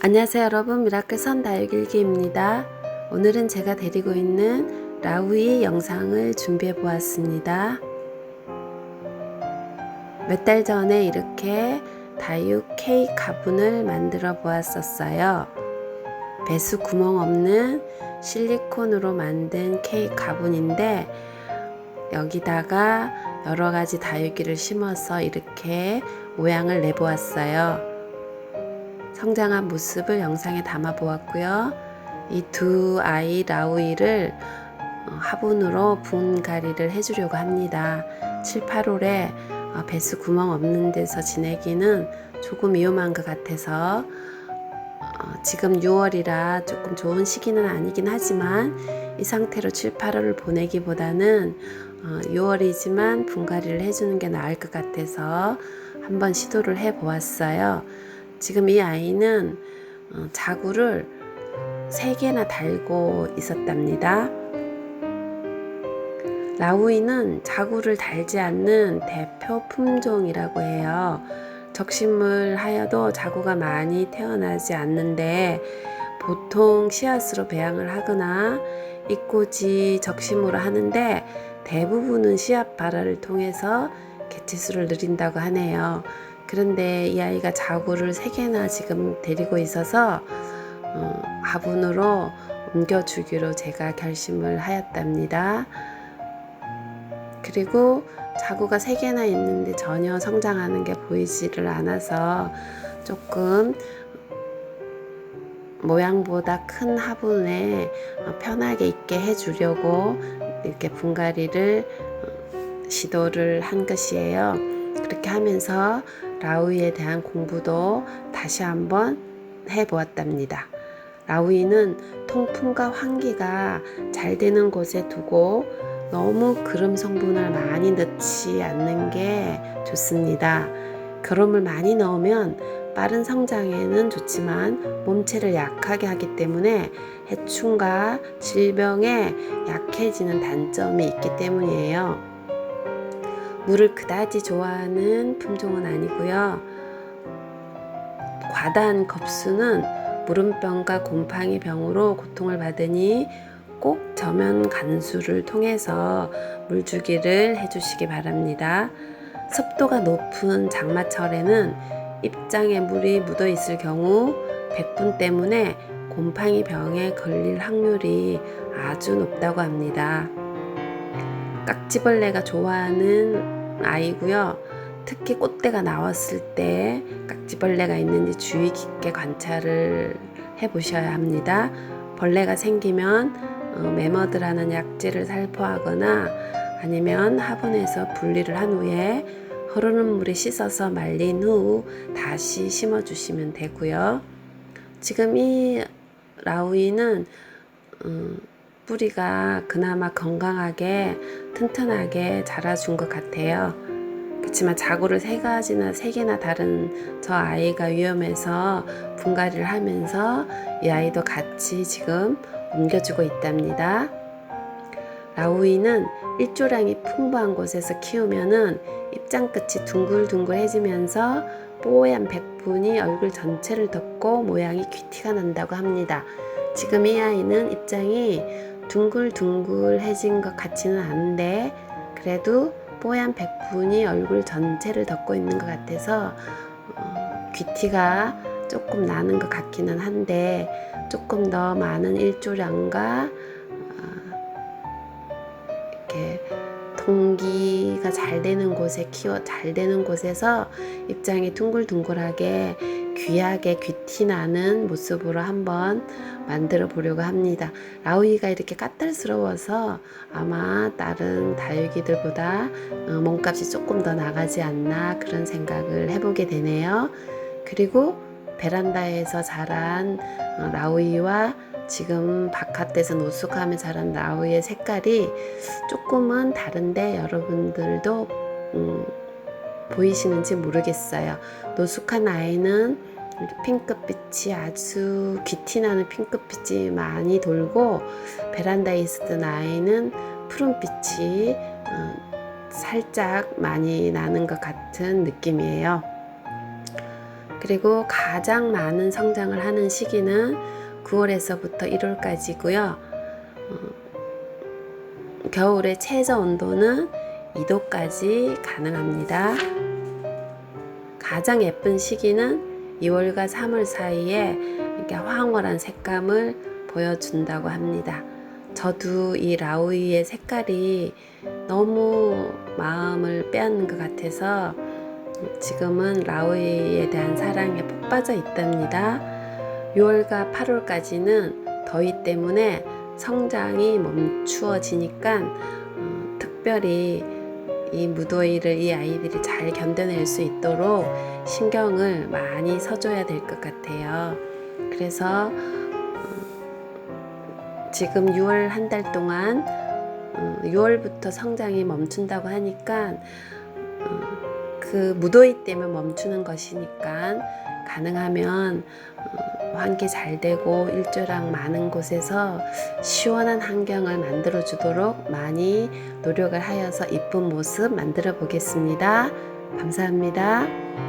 안녕하세요 여러분 미라클 선 다육일기입니다. 오늘은 제가 데리고 있는 라우이 영상을 준비해 보았습니다. 몇 달 전에 이렇게 다육 케이크 가분을 만들어 보았었어요. 배수 구멍 없는 실리콘으로 만든 케이크 가분인데 여기다가 여러 가지 다육이를 심어서 이렇게 모양을 내보았어요. 성장한 모습을 영상에 담아 보았고요. 이 두 아이 라우이를 어, 화분으로 분갈이를 해주려고 합니다. 7, 8월에 어, 배수 구멍 없는 데서 지내기는 조금 위험한 것 같아서 어, 지금 6월이라 조금 좋은 시기는 아니긴 하지만 이 상태로 7, 8월을 보내기보다는 6월이지만 분갈이를 해주는 게 나을 것 같아서 한번 시도를 해 보았어요. 지금 이 아이는 어, 자구를 세 개나 달고 있었답니다. 라우이는 자구를 달지 않는 대표 품종이라고 해요. 적심을 하여도 자구가 많이 태어나지 않는데 보통 씨앗으로 배양을 하거나 잎꽂이 적심으로 하는데 대부분은 씨앗 발화를 통해서 개체수를 늘린다고 하네요. 그런데 이 아이가 자구를 세 개나 지금 데리고 있어서 어, 화분으로 옮겨주기로 제가 결심을 하였답니다. 그리고 자구가 세 개나 있는데 전혀 성장하는 게 보이지를 않아서 조금 모양보다 큰 화분에 편하게 있게 해주려고 이렇게 분갈이를 어, 시도를 한 것이에요. 그렇게 하면서 라우이에 대한 공부도 다시 한번 해보았답니다. 라우이는 통풍과 환기가 잘 되는 곳에 두고 너무 그름 성분을 많이 넣지 않는 게 좋습니다. 그름을 많이 넣으면 빠른 성장에는 좋지만 몸체를 약하게 하기 때문에 해충과 질병에 약해지는 단점이 있기 때문이에요. 물을 그다지 좋아하는 품종은 아니고요. 과다한 겁수는 물음병과 곰팡이 병으로 고통을 받으니 꼭 저면 간수를 통해서 물 주기를 해주시기 바랍니다. 습도가 높은 장마철에는 입장에 물이 묻어 있을 경우 백분 때문에 곰팡이 병에 걸릴 확률이 아주 높다고 합니다. 깍지벌레가 좋아하는 아이고요. 특히 꽃대가 나왔을 때 깍지벌레가 있는지 주의 깊게 관찰을 해 보셔야 합니다. 벌레가 생기면 어, 메머드라는 약재를 살포하거나 아니면 화분에서 분리를 한 후에 흐르는 물에 씻어서 말린 후 다시 심어 주시면 되고요. 지금 이 라우이는 음, 뿌리가 그나마 건강하게 튼튼하게 자라준 것 같아요. 그렇지만 자구를 세 가지나 세 개나 다른 저 아이가 위험해서 분갈이를 하면서 이 아이도 같이 지금 옮겨주고 있답니다. 라우이는 일조량이 풍부한 곳에서 키우면은 입장 끝이 둥글둥글해지면서 뽀얀 백분이 얼굴 전체를 덮고 모양이 귀티가 난다고 합니다. 지금 이 아이는 입장이 둥글둥글해진 것 같지는 않은데 그래도 뽀얀 백분이 얼굴 전체를 덮고 있는 것 같아서 어, 귀티가 조금 나는 것 같기는 한데 조금 더 많은 일조량과 어, 이렇게 동기가 잘 되는 곳에 키워 잘 되는 곳에서 입장이 둥글둥글하게 귀하게 귀티 나는 모습으로 한번 만들어 보려고 합니다. 라우이가 이렇게 까탈스러워서 아마 다른 다육이들보다 어, 몸값이 조금 더 나가지 않나 그런 생각을 해보게 되네요. 그리고 베란다에서 자란 어, 라우이와 지금 바깥에서 노숙하며 자란 라우이의 색깔이 조금은 다른데 여러분들도 음, 보이시는지 모르겠어요. 노숙한 아이는 핑크빛이 아주 귀티나는 핑크빛이 많이 돌고 베란다에 있었던 아이는 푸른빛이 어, 살짝 많이 나는 것 같은 느낌이에요. 그리고 가장 많은 성장을 하는 시기는 9월에서부터 1월까지고요. 어, 겨울의 최저 온도는 2도까지 가능합니다. 가장 예쁜 시기는 2월과 3월 사이에 이렇게 황홀한 색감을 보여준다고 합니다. 저도 이 라우이의 색깔이 너무 마음을 빼앗는 것 같아서 지금은 라우이에 대한 사랑에 푹 빠져 있답니다. 6월과 8월까지는 더위 때문에 성장이 멈추어지니까 어, 특별히 이 무더위를 이 아이들이 잘 견뎌낼 수 있도록 신경을 많이 써줘야 될 것 같아요. 그래서 어, 지금 6월 한 달 동안 어, 6월부터 성장이 멈춘다고 하니까 어, 그 무더위 때문에 멈추는 것이니까 가능하면 어, 환기 잘 되고 일조량 많은 곳에서 시원한 환경을 만들어 주도록 많이 노력을 하여서 이쁜 모습 만들어 보겠습니다. 감사합니다.